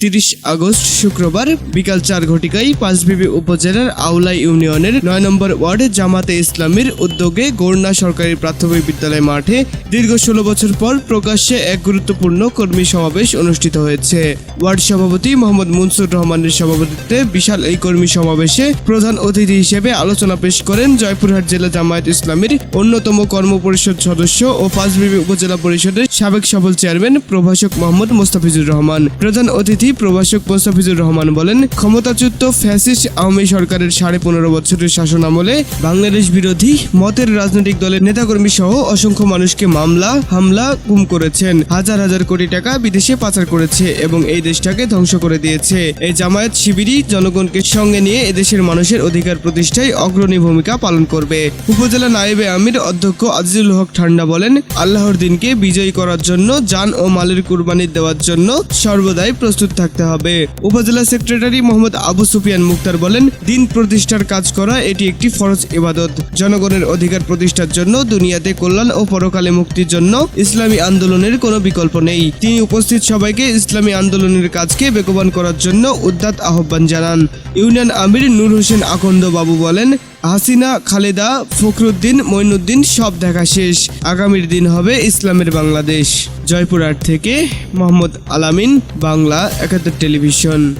তিরিশ আগস্ট শুক্রবার বিকাল চার ঘটিকায় পাঁচবিবি উপজেলার আউলাই ইউনিয়নের নয় নম্বর ওয়ার্ডে জামাতে ইসলামীর উদ্যোগে গৌরনা সরকারি প্রাথমিক বিদ্যালয় মাঠে দীর্ঘ ষোলো বছর পর প্রকাশ্যে এক গুরুত্বপূর্ণ কর্মী সমাবেশ অনুষ্ঠিত হয়েছে। ওয়ার্ড সভাপতি মোহাম্মদ মুনসুর রহমানের সভাপতিত্বে বিশাল এই কর্মী সমাবেশে প্রধান অতিথি হিসেবে আলোচনা পেশ করেন জয়পুরহাট জেলা জামায়াত ইসলামীর অন্যতম কর্ম পরিষদ সদস্য ও পাঁচবিবি উপজেলা পরিষদের সাবেক সফল চেয়ারম্যান প্রভাষক মোহাম্মদ মোস্তাফিজুর রহমান। প্রধান অতিথি প্রভাষক মোস্তাফিজুর রহমান বলেন, ক্ষমতাচ্যুত ফ্যাসিস্ট আওয়ামী সরকারের সাড়ে পনেরো বছরের শাসন আমলে বাংলাদেশ বিরোধী মতের রাজনৈতিক দলের নেতাকর্মী সহ অসংখ্য মানুষকে মামলা, হামলা, গুম করেছেন। হাজার হাজার কোটি টাকা বিদেশে পাচার করেছে এবং এই দেশটাকে ধ্বংস করে দিয়েছে। এই জামায়াত শিবিরই জনগণকে সঙ্গে নিয়ে এদেশের মানুষের অধিকার প্রতিষ্ঠায় অগ্রণী ভূমিকা পালন করবে। উপজেলা নায়েবে আমির অধ্যক্ষ আজিজুল হক ঠান্ডা বলেন, আল্লাহর দিনকে বিজয়ী করার জন্য জান ও মালের কুরবানি দেওয়ার জন্য সর্বদাই প্রস্তুত থাকতে হবে। উপজেলা সেক্রেটারি মোহাম্মদ আবু সুফিয়ান মুক্তার বলেন, দিন প্রতিষ্ঠার কাজ করা, এটি একটি ফরজ ইবাদত। জনগণের অধিকার প্রতিষ্ঠার জন্য, দুনিয়াতে কল্যাণ ও পরকালে মুক্তির জন্য ইসলামী আন্দোলনের কোনো বিকল্প নেই। তিনি উপস্থিত সবাইকে ইসলামী আন্দোলনের কাজকে বেগবান করার জন্য উদ্যাত আহ্বান জানান। ইউনিয়ন আমির নূর হোসেন আকন্দ বাবু বলেন হাসিনা, খালেদা, ফখরুদ্দিন, মইনুদ্দিন সব দেখা শেষ। আগামীর দিন হবে ইসলামের বাংলাদেশ। জয়পুরহাট থেকে মোহাম্মদ আলামিন, বাংলা একাত্তর টেলিভিশন।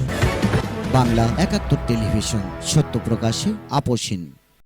বাংলা একাত্তর টেলিভিশন, সত্য প্রকাশে আপোষহীন